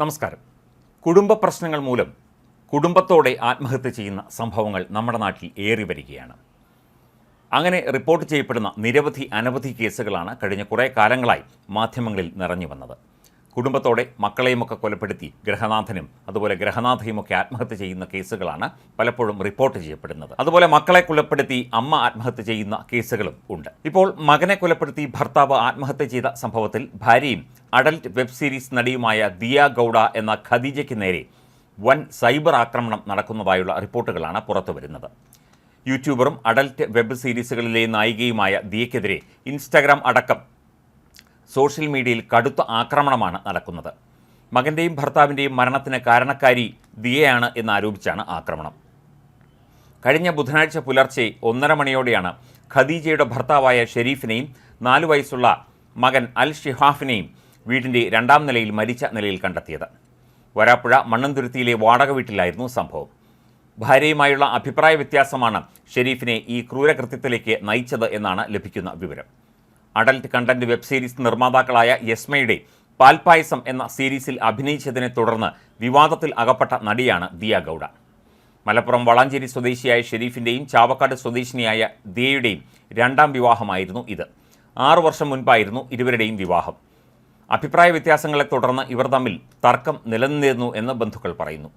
നമസ്കാരം. കുടുംബ പ്രശ്നങ്ങൾ മൂലം കുടുംബത്തോടെ ആത്മഹത്യ ചെയ്യുന്ന സംഭവങ്ങൾ നമ്മുടെ നാട്ടിൽ ഏറി വരികയാണ്. അങ്ങനെ റിപ്പോർട്ട് ചെയ്യപ്പെടുന്ന നിരവധി അനവധി കേസുകളാണ് കഴിഞ്ഞ കുറേ കാലങ്ങളായി മാധ്യമങ്ങളിൽ നിറഞ്ഞു വന്നത്. കുടുംബത്തോടെ മക്കളെയുമൊക്കെ കൊലപ്പെടുത്തി ഗ്രഹനാഥനും അതുപോലെ ഗ്രഹനാഥയുമൊക്കെ ആത്മഹത്യ ചെയ്യുന്ന കേസുകളാണ് പലപ്പോഴും റിപ്പോർട്ട് ചെയ്യപ്പെടുന്നത്. അതുപോലെ മക്കളെ കൊലപ്പെടുത്തി അമ്മ ആത്മഹത്യ ചെയ്യുന്ന കേസുകളും ഉണ്ട്. ഇപ്പോൾ മകനെ കൊലപ്പെടുത്തി ഭർത്താവ് ആത്മഹത്യ ചെയ്ത സംഭവത്തിൽ ഭാര്യയും അഡൽറ്റ് വെബ് സീരീസ് നടിയുമായ ദിയ ഗൗഡ എന്ന ഖദീജയ്ക്ക് നേരെ വൻ സൈബർ ആക്രമണം നടക്കുന്നതായുള്ള റിപ്പോർട്ടുകളാണ് പുറത്തുവരുന്നത്. യൂട്യൂബറും അഡൽറ്റ് വെബ് സീരീസുകളിലെ നായികയുമായ ദിയയ്ക്കെതിരെ ഇൻസ്റ്റാഗ്രാം അടക്കം സോഷ്യൽ മീഡിയയിൽ കടുത്ത ആക്രമണമാണ് നടക്കുന്നത്. മകന്റെയും ഭർത്താവിന്റെയും മരണത്തിന് കാരണക്കാരി ദിയയാണ് എന്നാരോപിച്ചാണ് ആക്രമണം. കഴിഞ്ഞ ബുധനാഴ്ച പുലർച്ചെ ഒന്നര മണിയോടെയാണ് ഖദീജയുടെ ഭർത്താവായ ഷെരീഫിനെയും നാലു വയസ്സുള്ള മകൻ അൽ ഷിഹാഫിനെയും വീടിന്റെ രണ്ടാം നിലയിൽ മരിച്ച നിലയിൽ കണ്ടെത്തിയത്. വരാപ്പുഴ മണ്ണന്തുരുത്തിയിലെ വാടക വീട്ടിലായിരുന്നു സംഭവം. ഭാര്യയുമായുള്ള അഭിപ്രായ വ്യത്യാസമാണ് ഷെരീഫിനെ ഈ ക്രൂരകൃത്യത്തിലേക്ക് നയിച്ചത് എന്നാണ് ലഭിക്കുന്ന വിവരം. അഡൽട്ട് കണ്ടന്റ് വെബ് സീരീസ് നിർമ്മാതാക്കളായ യസ്മയുടെ പാൽപായസം എന്ന സീരീസിൽ അഭിനയിച്ചതിനെ തുടർന്ന് വിവാദത്തിൽ അകപ്പെട്ട നടിയാണ് ദിയ ഗൗഡ. മലപ്പുറം വളാഞ്ചേരി സ്വദേശിയായ ഷെരീഫിന്റെയും ചാവക്കാട് സ്വദേശിനിയായ ദിയയുടെയും രണ്ടാം വിവാഹമായിരുന്നു ഇത്. ആറു വർഷം മുൻപായിരുന്നു ഇരുവരുടെയും വിവാഹം. അഭിപ്രായ വ്യത്യാസങ്ങളെ തുടർന്ന് ഇവർ തമ്മിൽ തർക്കം നിലനിന്നിരുന്നു എന്ന് ബന്ധുക്കൾ പറയുന്നു.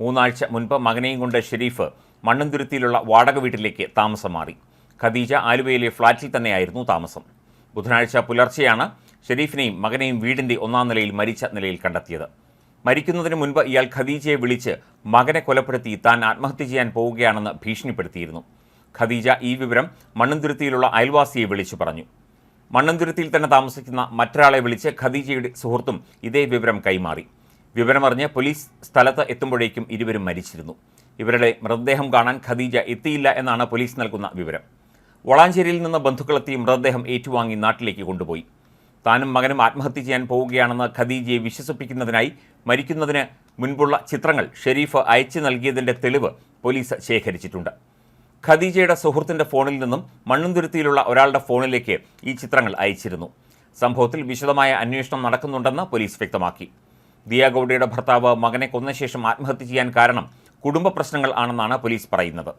മൂന്നാഴ്ച മുൻപ് മകനെയും കൊണ്ട് ഷെരീഫ് മണ്ണന്തുരുത്തിയിലുള്ള വാടക വീട്ടിലേക്ക് താമസം മാറി. ഖദീജ ആലുവയിലെ ഫ്ളാറ്റിൽ തന്നെയായിരുന്നു താമസം. ബുധനാഴ്ച പുലർച്ചെയാണ് ഷെരീഫിനെയും മകനെയും വീടിന്റെ ഒന്നാം നിലയിൽ മരിച്ച നിലയിൽ കണ്ടെത്തിയത്. മരിക്കുന്നതിന് മുൻപ് ഇയാൾ ഖദീജയെ വിളിച്ച് മകനെ കൊലപ്പെടുത്തി താൻ ആത്മഹത്യ ചെയ്യാൻ പോവുകയാണെന്ന് ഭീഷണിപ്പെടുത്തിയിരുന്നു. ഖദീജ ഈ വിവരം മണ്ണന്തുരുത്തിയിലുള്ള അയൽവാസിയെ വിളിച്ചു പറഞ്ഞു. മണ്ണന്തുരുത്തിയിൽ തന്നെ താമസിക്കുന്ന മറ്റൊരാളെ വിളിച്ച് ഖദീജയുടെ സുഹൃത്തും ഇതേ വിവരം കൈമാറി. വിവരമറിഞ്ഞ് പോലീസ് സ്ഥലത്ത് എത്തുമ്പോഴേക്കും ഇരുവരും മരിച്ചിരുന്നു. ഇവരുടെ മൃതദേഹം കാണാൻ ഖദീജ എത്തിയില്ല എന്നാണ് പോലീസ് നൽകുന്ന വിവരം. വളാഞ്ചേരിയിൽ നിന്ന് ബന്ധുക്കളെത്തി മൃതദേഹം ഏറ്റുവാങ്ങി നാട്ടിലേക്ക് കൊണ്ടുപോയി. താനും മകനും ആത്മഹത്യ ചെയ്യാൻ പോവുകയാണെന്ന് ഖദീജയെ വിശ്വസിപ്പിക്കുന്നതിനായി മരിക്കുന്നതിന് മുൻപുള്ള ചിത്രങ്ങൾ ഷെരീഫ് അയച്ചു നൽകിയതിന്റെ തെളിവ് പോലീസ് ശേഖരിച്ചിട്ടുണ്ട്. ഖദീജയുടെ സുഹൃത്തിന്റെ ഫോണിൽ നിന്നും മണ്ണുംതുരുത്തിയിലുള്ള ഒരാളുടെ ഫോണിലേക്ക് ഈ ചിത്രങ്ങൾ അയച്ചിരുന്നു. സംഭവത്തിൽ വിശദമായ അന്വേഷണം നടക്കുന്നുണ്ടെന്ന് പോലീസ് വ്യക്തമാക്കി. ദിയാഗൌഡയുടെ ഭർത്താവ് മകനെ കൊന്ന ശേഷം ആത്മഹത്യ ചെയ്യാൻ കാരണം കുടുംബ പ്രശ്നങ്ങൾ ആണെന്നാണ് പോലീസ് പറയുന്നത്.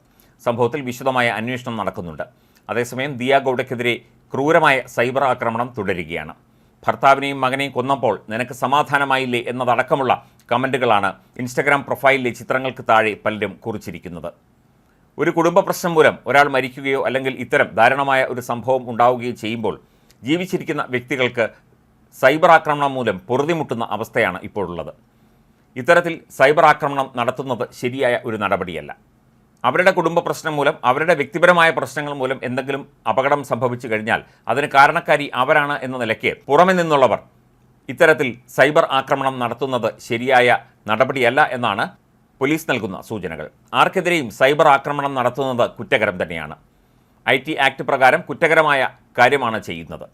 സംഭവത്തിൽ വിശദമായ അന്വേഷണം നടക്കുന്നുണ്ട്. അതേസമയം ദിയ ഗൗഡയ്ക്കെതിരെ ക്രൂരമായ സൈബർ ആക്രമണം തുടരുകയാണ്. ഭർത്താവിനെയും മകനെയും കൊന്നപ്പോൾ നിനക്ക് സമാധാനമായില്ലേ എന്നതടക്കമുള്ള കമന്റുകളാണ് ഇൻസ്റ്റഗ്രാം പ്രൊഫൈലിലെ ചിത്രങ്ങൾക്ക് താഴെ പലരും കുറിച്ചിരിക്കുന്നത്. ഒരു കുടുംബ പ്രശ്നം മൂലം ഒരാൾ മരിക്കുകയോ അല്ലെങ്കിൽ ഇത്തരം ദാരുണമായ ഒരു സംഭവം ഉണ്ടാവുകയോ ചെയ്യുമ്പോൾ ജീവിച്ചിരിക്കുന്ന വ്യക്തികൾക്ക് സൈബർ ആക്രമണം മൂലം പൊറുതിമുട്ടുന്ന അവസ്ഥയാണ് ഇപ്പോഴുള്ളത്. ഇത്തരത്തിൽ സൈബർ ആക്രമണം നടത്തുന്നത് ശരിയായ ഒരു നടപടിയല്ല. അവരുടെ കുടുംബ പ്രശ്നം മൂലം അവരുടെ വ്യക്തിപരമായ പ്രശ്നങ്ങൾ മൂലം എന്തെങ്കിലും അപകടം സംഭവിച്ചു കഴിഞ്ഞാൽ അതിന് കാരണക്കാരി അവരാണ് എന്ന നിലയ്ക്ക് പുറമെ നിന്നുള്ളവർ ഇത്തരത്തിൽ സൈബർ ആക്രമണം നടത്തുന്നത് ശരിയായ നടപടിയല്ല എന്നാണ് പോലീസ് നൽകുന്ന സൂചനകൾ. ആർക്കെതിരെയും സൈബർ ആക്രമണം നടത്തുന്നത് കുറ്റകരം തന്നെയാണ്. ഐ ടി ആക്ട് പ്രകാരം കുറ്റകരമായ കാര്യമാണ് ചെയ്യുന്നത്.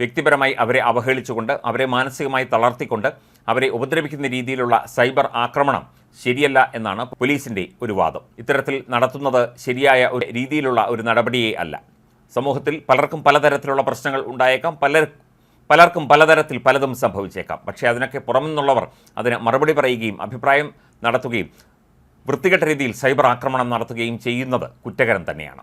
വ്യക്തിപരമായി അവരെ അവഹേളിച്ചുകൊണ്ട് അവരെ മാനസികമായി തളർത്തിക്കൊണ്ട് അവരെ ഉപദ്രവിക്കുന്ന രീതിയിലുള്ള സൈബർ ആക്രമണം ശരിയല്ല എന്നാണ് പോലീസിന്റെ ഒരു വാദം. ഇത്തരത്തിൽ നടത്തുന്നത് ശരിയായ ഒരു രീതിയിലുള്ള ഒരു നടപടിയേ അല്ല. സമൂഹത്തിൽ പലർക്കും പലതരത്തിലുള്ള പ്രശ്നങ്ങൾ ഉണ്ടായേക്കാം. പലർ പലർക്കും പലതരത്തിൽ പലതും സംഭവിച്ചേക്കാം. പക്ഷേ അതിനൊക്കെ പുറമെന്നുള്ളവർ അതിന് മറുപടി പറയുകയും അഭിപ്രായം നടത്തുകയും വൃത്തികെട്ട രീതിയിൽ സൈബർ ആക്രമണം നടത്തുകയും ചെയ്യുന്നത് കുറ്റകരം തന്നെയാണ്.